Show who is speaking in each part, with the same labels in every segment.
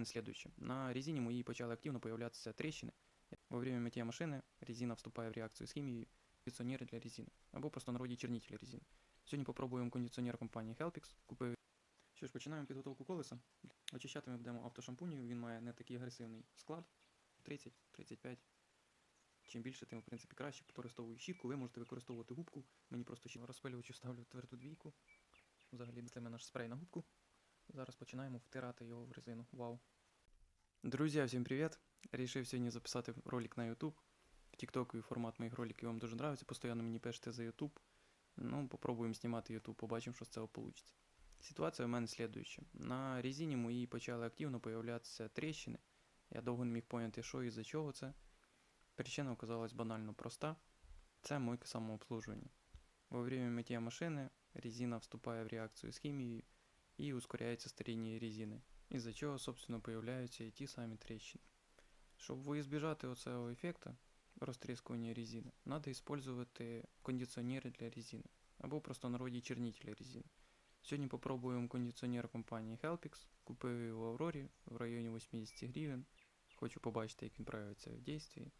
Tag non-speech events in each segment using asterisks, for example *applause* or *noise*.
Speaker 1: мене слідуюче. На резині моїй почали активно появлятися тріщини. Во время миття машини резина вступає в реакцію з хімією, кондиціонери для резини, або просто народі чернитель резини. Сьогодні попробуємо кондиціонер компанії Helpix. Купив. Що ж, починаємо підготовку колеса. Очищати ми будемо автошампунію, він має не такий агресивний склад 30-35. Чим більше, тим в принципі краще. Використовую щітку, ви можете використовувати губку. Мені просто щітку розпилювачу ставлю тверду двійку. Взагалі ми наш спрей на губку. Зараз починаємо втирати його в резину. Вау. Друзі, всім привіт! Рішив сьогодні записати ролик на YouTube. В і формат моїх роликів вам дуже подобається. Постійно мені пишете за YouTube. Ну, попробуємо знімати YouTube, побачимо, що з цього вийде. Ситуація у мене слідуюча. На резині моїй почали активно появлятися тріщини. Я довго не міг поняти, що і за чого це. Причина оказалась банально проста. Це мойка самообслуживання. Во время миття машини резина вступає в реакцію з хімією і ускоряється старіння резини, із-за чого, собственно, появляються і ті самі тріщини. Щоб избежати оцього ефекту розтріскування резини, треба використовувати кондиціонери для резини або просто в народі чернителі резини. Сьогодні попробуємо кондиціонер компанії Helpix. Купив його в Аврорі в районі 80 гривень. Хочу побачити, як він проявиться в дійстві.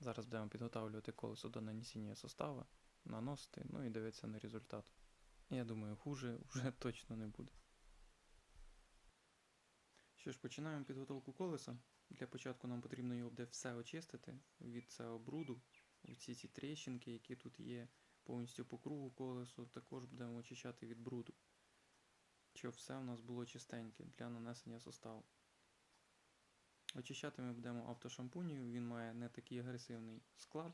Speaker 1: Зараз будемо підготовлювати колесо до нанесення составу, наносити, ну і дивитися на результат. Я думаю, хуже вже *laughs* точно не буде. Що ж, починаємо підготовку колеса. Для початку нам потрібно його буде все очистити від цього бруду. Всі ці тріщинки, які тут є, повністю по кругу колесу, також будемо очищати від бруду. Щоб все у нас було чистеньке для нанесення составу. Очищати ми будемо автошампунію, він має не такий агресивний склад,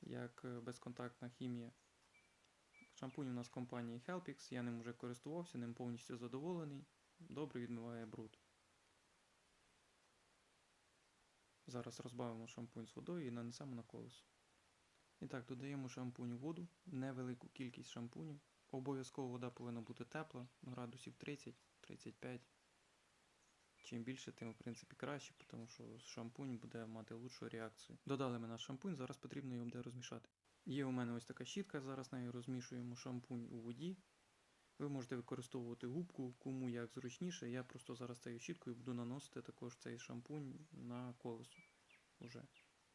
Speaker 1: як е, безконтактна хімія. Шампунь у нас компанії Helpix, я ним вже користувався, ним повністю задоволений. Добре відмиває бруд. Зараз розбавимо шампунь з водою і нанесемо на колесо. І так, додаємо шампунь у воду, невелику кількість шампуню. Обов'язково вода повинна бути тепла, градусів 30-35. Чим більше, тим в принципі краще, тому що шампунь буде мати лучшу реакцію. Додали ми наш шампунь, зараз потрібно його буде розмішати. Є у мене ось така щітка, зараз нею розмішуємо шампунь у воді. Ви можете використовувати губку, кому як зручніше. Я просто зараз цією щіткою буду наносити також цей шампунь на колесо уже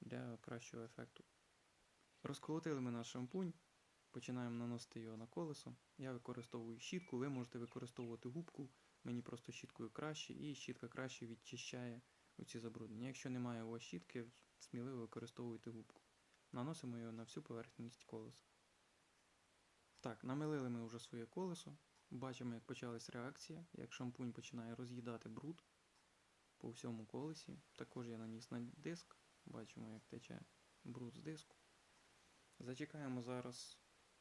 Speaker 1: для кращого ефекту. Розколотили ми наш шампунь, починаємо наносити його на колесо. Я використовую щітку, ви можете використовувати губку, мені просто щіткою краще, і щітка краще відчищає оці забруднення. Якщо немає у вас щітки, сміливо використовуйте губку. Наносимо його на всю поверхність колеса. Так, намилили ми вже своє колесо. Бачимо, як почалась реакція, як шампунь починає роз'їдати бруд по всьому колесі. Також я наніс на диск. Бачимо, як тече бруд з диску. Зачекаємо зараз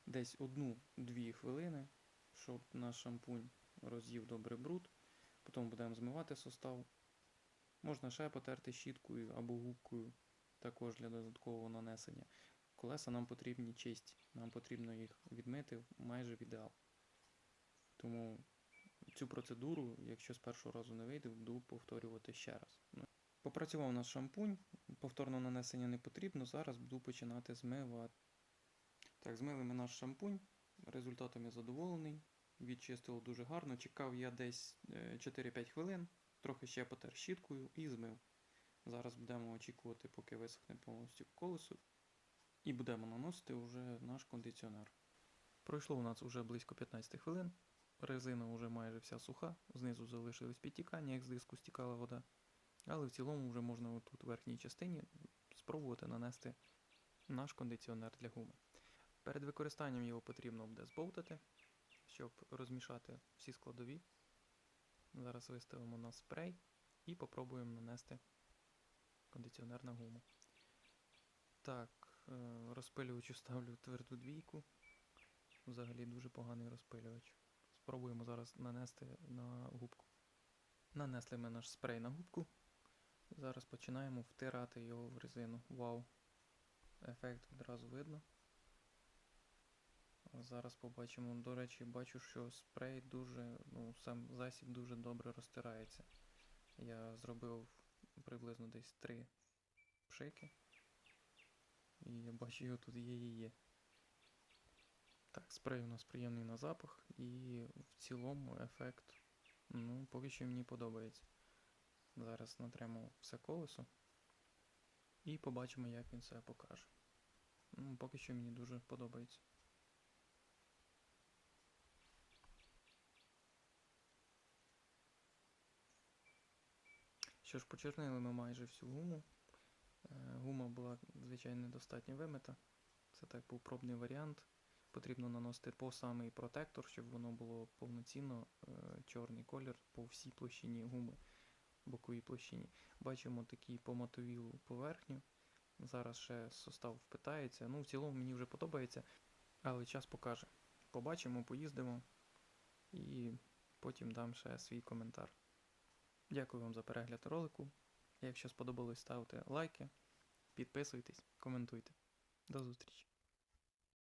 Speaker 1: десь 1-2 хвилини, щоб наш шампунь роз'їв добре бруд. Потім будемо змивати состав. Можна ще потерти щіткою або губкою, також для додаткового нанесення. Колеса нам потрібні чисті, нам потрібно їх відмити майже в ідеал. Тому цю процедуру, якщо з першого разу не вийде, буду повторювати ще раз. Ну, Попрацював наш шампунь, повторного нанесення не потрібно, зараз буду починати змивати. Так, змили ми наш шампунь, результатом я задоволений, відчистило дуже гарно. Чекав я десь е, 4-5 хвилин, трохи ще потер щіткою і змив. Зараз будемо очікувати, поки висохне повністю колесо, і будемо наносити вже наш кондиціонер. Пройшло у нас вже близько 15 хвилин. Резина вже майже вся суха, знизу залишились підтікання, як з диску стікала вода. Але в цілому вже можна отут в верхній частині спробувати нанести наш кондиціонер для гуми. Перед використанням його потрібно буде збовтати, щоб розмішати всі складові. Зараз виставимо на спрей і попробуємо нанести кондиціонер на гуму. Так, е, розпилювачу ставлю тверду двійку. Взагалі дуже поганий розпилювач. Спробуємо зараз нанести на губку. Нанесли ми наш спрей на губку. Зараз починаємо втирати його в резину. Вау! Ефект відразу видно. Зараз побачимо. До речі, бачу, що спрей дуже, ну, сам засіб дуже добре розтирається. Я зробив приблизно десь три пшики. І я бачу, його тут є і. Так, спрей у нас приємний на запах і в цілому ефект Ну, поки що мені подобається. Зараз натремо все колесо. І побачимо, як він себе покаже. Ну, поки що мені дуже подобається. Що ж, почернили ми майже всю гуму. Е, Гума була, звичайно, недостатньо вимита. Це так був пробний варіант. Потрібно наносити по самий протектор, щоб воно було повноцінно е, чорний колір по всій площині гуми, боковій площині. Бачимо такі по мотовілу поверхню. Зараз ще состав впитається. Ну, в цілому мені вже подобається, але час покаже. Побачимо, поїздимо і потім дам ще свій коментар. Дякую вам за перегляд ролику. Якщо сподобалось, ставте лайки, підписуйтесь, коментуйте. До зустрічі!